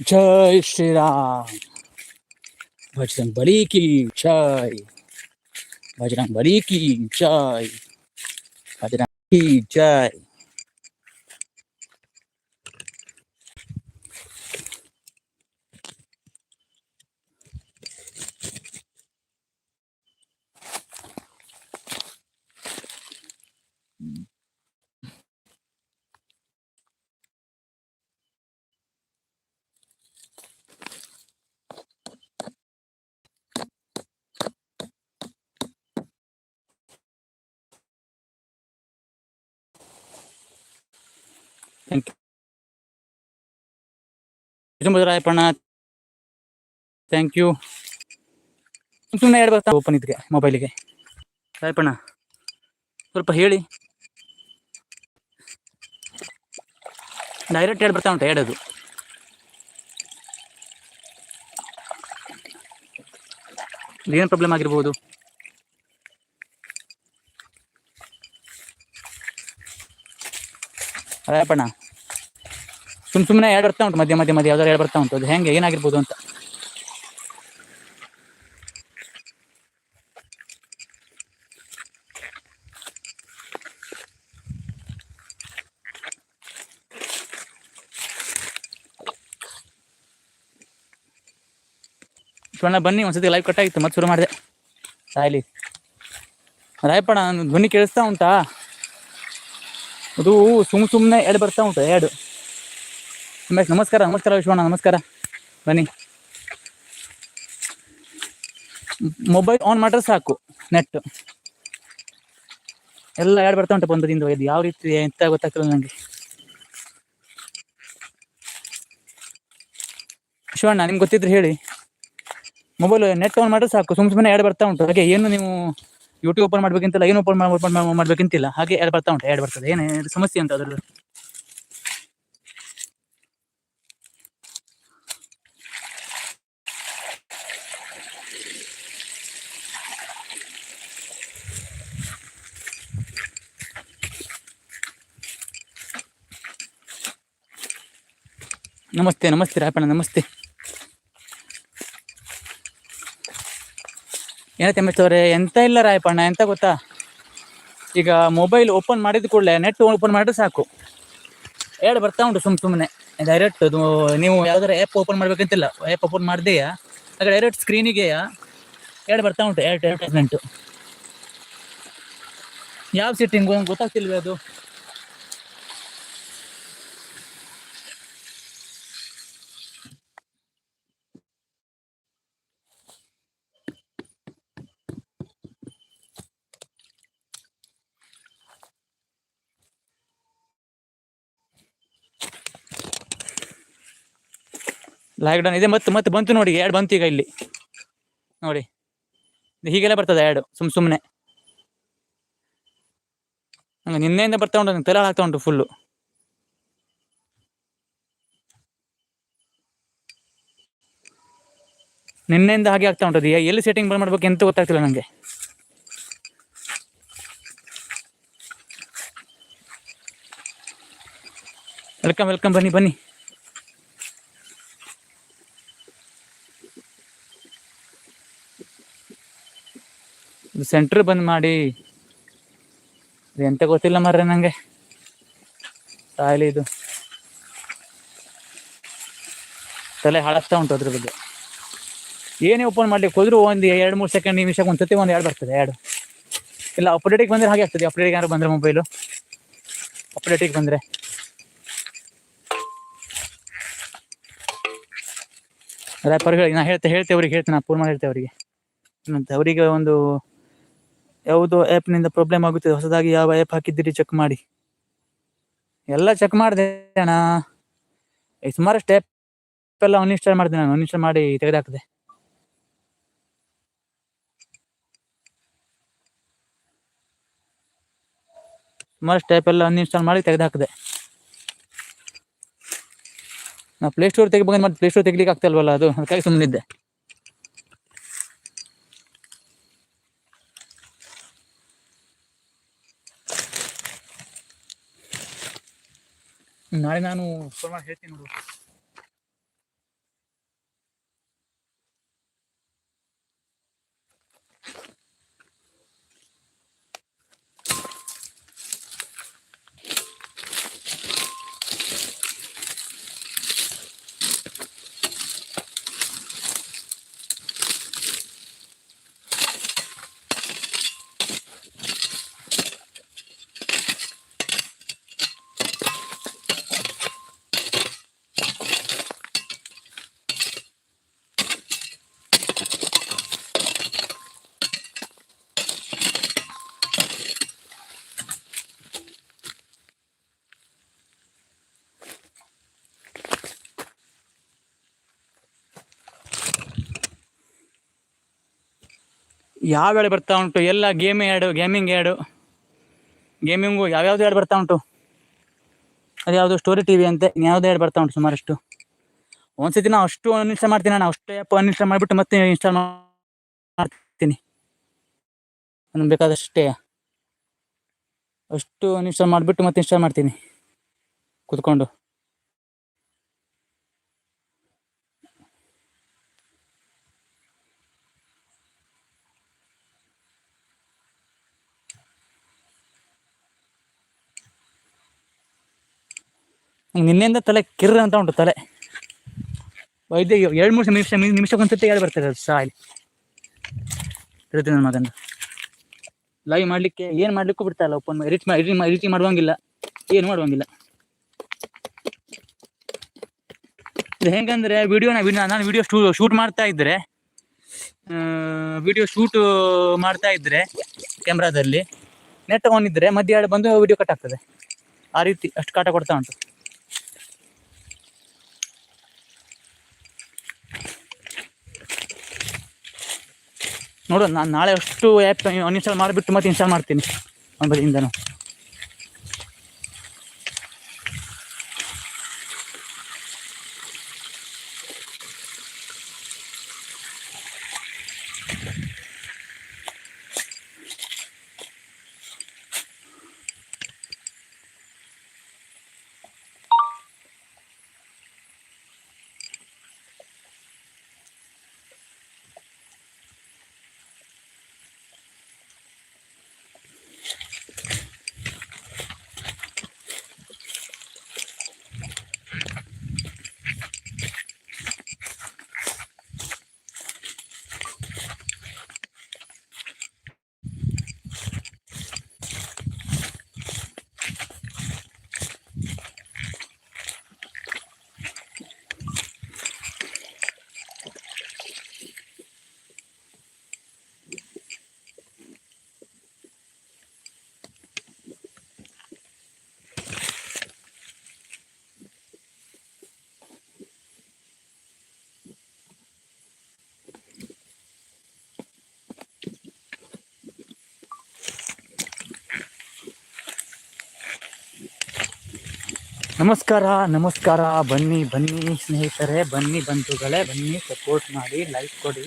जय श्री राम बजरंग बली की जय। बजरंग बली की जय। बजरंग की जय। ರಾಯಪ್ಪಣ್ಣ ಥ್ಯಾಂಕ್ ಯು ಸುಮ್ಮನೆ ಬರ್ತಾ ಓಪನ್ ಇದಕ್ಕೆ ಮೊಬೈಲಿಗೆ ರಾಯಪ್ಪಣ್ಣ ಸ್ವಲ್ಪ ಹೇಳಿ. ಡೈರೆಕ್ಟ್ ಎರಡು ಬರ್ತಾ ಉಂಟು ಹೇಳೋದು? ಏನು ಪ್ರಾಬ್ಲಮ್ ಆಗಿರ್ಬೋದು? ರಾಯಪ್ಪಣ್ಣ ಸುಮ್ ಸುಮ್ಮನೆ ಎರಡು ಬರ್ತಾ ಉಂಟು ಮಧ್ಯ ಮಧ್ಯ ಮಧ್ಯ ಯಾವ್ದಾರು ಎರಡು ಬರ್ತಾ ಉಂಟು. ಅದು ಹೆಂಗೆ, ಏನಾಗಿರ್ಬೋದು ಅಂತ. ಶಿವಣ್ಣ ಬನ್ನಿ, ಒಂದ್ಸತಿ ಲೈವ್ ಕಟ್ ಆಗಿತ್ತು, ಮತ್ತೆ ಶುರು ಮಾಡಿದೆ. ಸಾಯ್ಲಿ. ರಾಯಪ್ಪಣ್ಣ ನನ್ನ ಧ್ವನಿ ಕೇಳಿಸ್ತಾ ಉಂಟಾ? ಅದು ಸುಮ್ ಸುಮ್ಮನೆ ಎರಡು ಬರ್ತಾ ಉಂಟು, ಎರಡು. ಉಮೇಶ್ ನಮಸ್ಕಾರ ನಮಸ್ಕಾರ ವಿಶ್ವಣ್ಣ, ನಮಸ್ಕಾರ. ಬನ್ನಿ. ಮೊಬೈಲ್ ಆನ್ ಮಾಡ್ರೆ ಸಾಕು ನೆಟ್ ಎಲ್ಲ ಎರಡು ಬರ್ತಾ ಉಂಟು ಬಂದದಿಂದ ಇದು ಯಾವ ರೀತಿ, ಎಂತ ಗೊತ್ತಾಗ್ತಿಲ್ಲ ನನಗೆ ಶಿವಣ್ಣ ನಿಮ್ಗೆ ಗೊತ್ತಿದ್ರೆ ಹೇಳಿ. ಮೊಬೈಲ್ ನೆಟ್ ಆನ್ ಮಾಡಿದ್ರೆ ಸಾಕು, ಸುಮ್ ಸುಮ್ಮನೆ ಎರಡು ಬರ್ತಾ ಉಂಟು. ಹಾಗೆ ಏನು ನೀವು ಯೂಟ್ಯೂಬ್ ಓಪನ್ ಮಾಡ್ಬೇಕಂತಿಲ್ಲ, ಏನು ಓಪನ್ ಮಾಡ್ಬೇಕಂತಿಲ್ಲ, ಹಾಗೆ ಎರಡು ಬರ್ತಾ ಉಂಟು. ಎರಡು ಬರ್ತದೆ ಏನು ಸಮಸ್ಯೆ ಅಂತ ಅದ್ರದ್ದು. ನಮಸ್ತೆ ನಮಸ್ತೆ ರಾಯಪ್ಪಣ್ಣ, ನಮಸ್ತೆ. ಏನ ಮೆಚ್ಚವ್ರೆ ಎಂತ ಇಲ್ಲ ರಾಯಪ್ಪಣ್ಣ, ಎಂತ ಗೊತ್ತಾ? ಈಗ ಮೊಬೈಲ್ ಓಪನ್ ಮಾಡಿದ ಕೂಡಲೇ ನೆಟ್ ಓಪನ್ ಮಾಡಿದ್ರೆ ಸಾಕು. ಎರಡು ಬರ್ತಾ ಉಂಟು ಸುಮ್ ಸುಮ್ಮನೆ ಡೈರೆಕ್ಟ್ ಅದು, ನೀವು ಯಾವ್ದಾರು ಆ್ಯಪ್ ಓಪನ್ ಮಾಡ್ಬೇಕಂತಿಲ್ಲ ಆ್ಯಪ್ ಓಪನ್ ಮಾಡಿದೆಯಾ? ಆಗ ಡೈರೆಕ್ಟ್ ಸ್ಕ್ರೀನಿಗೆಯಾ ಎರಡು ಬರ್ತಾ ಉಂಟು ಎರಡು ಅಡ್ವರ್ಟೈಸ್ಮೆಂಟು ಯಾವ ಸಿಟ್ಟಿಂಗು ಗೊತ್ತಾಗ್ತಿಲ್ವೇ ಅದು? ಲಾಕ್ಡೌನ್ ಇದೆ. ಮತ್ತೆ ಮತ್ತೆ ಬಂತು ನೋಡಿ, ಎರಡು ಬಂತು ಈಗ ಇಲ್ಲಿ. ನೋಡಿ. ಹೀಗೆಲ್ಲ ಬರ್ತದೆ ಎರಡು, ಸುಮ್ ಸುಮ್ಮನೆ ಹಂಗೆ ನಿನ್ನೆಯಿಂದ ಬರ್ತಾ ಉಂಟು ತಲೆ ಆಗ್ತಾ ಉಂಟು ಫುಲ್ಲು ನಿನ್ನೆಯಿಂದ ಹಾಗೆ ಆಗ್ತಾ ಉಂಟು. ಎಲ್ಲಿ ಸೆಟ್ಟಿಂಗ್ ಬಂದ್ ಮಾಡ್ಬೇಕು ಎಂತ ಗೊತ್ತಾಗ್ತಿಲ್ಲ ನನಗೆ ವೆಲ್ಕಮ್ ವೆಲ್ಕಮ್ ಬನ್ನಿ ಬನ್ನಿ. ಸೆಂಟ್ರ್ ಬಂದ್ ಮಾಡಿ. ಎಂತ ಗೊತ್ತಿಲ್ಲ ಮರ್ರೆ ನಂಗೆ. ತಾಯಿಲಿ ಇದು. ತಲೆ ಹಾಳಾಗ್ತಾ ಉಂಟು ಅದ್ರ ಬಗ್ಗೆ. ಏನೇ ಓಪನ್ ಮಾಡ್ಲಿಕ್ಕೆ ಹೋದ್ರು ಒಂದು ಎರಡು ಮೂರು ಸೆಕೆಂಡ್ ನಿಮಿಷಕ್ಕೆ ಒಂದು ಸತಿ ಒಂದು ಎರಡು ಬರ್ತದೆ, ಎರಡು. ಇಲ್ಲ ಅಪ್ಡೇಟಿಗೆ ಬಂದರೆ ಹಾಗೆ ಆಗ್ತದೆ. ಅಪ್ಡೇಟಿಗೆ ಯಾರು ಬಂದರೆ ಮೊಬೈಲು ಅಪ್ಡೇಟಿಗೆ ಬಂದರೆ. ಅದೇ ಹೇಳಿ ನಾ ಹೇಳ್ತೆ ಹೇಳ್ತೆ ಅವ್ರಿಗೆ ಹೇಳ್ತೇನೆ ಫೋನ್ ಮಾಡಿ ಹೇಳ್ತೆ ಅವರಿಗೆ. ಅವರಿಗೆ ಒಂದು ಯಾವುದು ಆ್ಯಪ್ನಿಂದ ಪ್ರಾಬ್ಲಮ್ ಆಗುತ್ತಿದೆ ಹೊಸದಾಗಿ ಯಾವ ಆ್ಯಪ್ ಹಾಕಿದ್ದೀರಿ ಚೆಕ್ ಮಾಡಿ. ಎಲ್ಲ ಚೆಕ್ ಮಾಡಿದೆ ಅಣ್ಣ. ಈ ಸುಮಾರಷ್ಟು ಆ್ಯಪ್ ಎಲ್ಲ ಅನ್ಇನ್ಸ್ಟಾಲ್ ಮಾಡಿದೆ ನಾನು ಅನ್ಇನ್ಸ್ಟಾಲ್ ಮಾಡಿ ತೆಗೆದಾಕಿದೆ. ಸುಮಾರು ಸ್ಟೆಪ್ ಎಲ್ಲ ಅನ್ಇನ್ಸ್ಟಾಲ್ ಮಾಡಿ ತೆಗೆದಾಕಿದೆ. ನಾ ಪ್ಲೇಸ್ಟೋರ್ ತೆಗಿಬೇಕಂತ ಮತ್ತೆ ಪ್ಲೇಸ್ಟೋರ್ ತೆಗಿಲಿಕ್ಕೆ ಆಗ್ತಲ್ವಲ್ಲ ಅದು? ಅದಕ್ಕಾಗಿ ಸುಮ್ಮನಿದ್ದೆ ನಾಳೆ ನಾನು ಫೋನ್ ಯಾವ ಎರಡು ಬರ್ತಾ ಉಂಟು? ಎಲ್ಲ game ad gaming ad gaming ಯಾವ್ಯಾವ್ದು ಎರಡು ಬರ್ತಾ ಉಂಟು? ಅದು ಯಾವುದು? ಸ್ಟೋರಿ ಟಿ ವಿ ಅಂತೆ. ಯಾವ್ದು ಎರಡು ಬರ್ತಾ ಉಂಟು ಸುಮಾರಷ್ಟು? ಒಂದ್ಸತಿ ನಾವು ಅಷ್ಟು ಅನ್ಇನ್ಸ್ಟಾಲ್ ಮಾಡ್ತೀನಿ. ನಾನು ಅಷ್ಟು ಆ್ಯಪ್ ಅನ್ಇನ್ಸ್ಟಾಲ್ ಮಾಡಿಬಿಟ್ಟು ಮತ್ತೆ ಇನ್ಸ್ಟಾಲ್ ಮಾಡ್ತೀನಿ. ನನಗೆ ಬೇಕಾದಷ್ಟೇ. ಅಷ್ಟು ಅನ್ಇನ್ಸ್ಟಾಲ್ ಮಾಡಿಬಿಟ್ಟು ಮತ್ತೆ ಇನ್ಸ್ಟಾಲ್ ಮಾಡ್ತೀನಿ. ಕೂತ್ಕೊಂಡು. ನಿನ್ನೆಯಿಂದ ತಲೆ ಕಿರ್ರ ಅಂತ ಉಂಟು ತಲೆ. ವೈದ್ಯ, ಎರಡು ಮೂರು ನಿಮಿಷ ನಿಮಿಷಕ್ಕೊಂದ್ಸತಿ ಹೇಳಿ ಬರ್ತಾರೆ ಅದು ಇಲ್ಲಿ. ಇರುತ್ತೆ ನನ್ನ ಮಗಂದು ಲೈವ್ ಮಾಡಲಿಕ್ಕೆ ಏನು ಮಾಡ್ಲಿಕ್ಕೂ ಬಿಡ್ತಾ ಇಲ್ಲ ಓಪನ್ ಎಡಿಟ್ ಎಡಿಟ್ ಎಡಿಟ್ ಮಾಡುವಂಗಿಲ್ಲ. ಏನು ಮಾಡುವಂಗಿಲ್ಲ. ಇದು ಹೆಂಗಂದ್ರೆ ವಿಡಿಯೋನ ನಾನು ವಿಡಿಯೋ ಶೂ ಶೂಟ್ ಮಾಡ್ತಾ ಇದ್ರೆ ವಿಡಿಯೋ ಶೂಟ್ ಮಾಡ್ತಾ ಇದ್ರೆ ಕ್ಯಾಮ್ರಾದಲ್ಲಿ ನೆಟ್ ಆನ್ ಇದ್ರೆ ಮಧ್ಯ ಎರಡು ಬಂದು ವಿಡಿಯೋ ಕಟ್ ಆಗ್ತದೆ. ಆ ರೀತಿ ಅಷ್ಟು ಕಾಟ ಕೊಡ್ತಾ ಉಂಟು. ನೋಡು ನಾನು ನಾಳೆ ಅಷ್ಟು ಆ್ಯಪ್ ಅನ್ಇನ್ಸ್ಟಾಲ್ ಮಾಡಿಬಿಟ್ಟು ಮತ್ತೆ ಇನ್ಸ್ಟಾಲ್ ಮಾಡ್ತೀನಿ. ಒಂಬತ್ತಿಂದನು ನಮಸ್ಕಾರ ನಮಸ್ಕಾರ. ಬನ್ನಿ ಬನ್ನಿ ಸ್ನೇಹಿತರೆ ಬನ್ನಿ ಬಂಧುಗಳೇ ಬನ್ನಿ ಸಪೋರ್ಟ್ ಮಾಡಿ ಲೈಕ್ ಕೊಡಿ.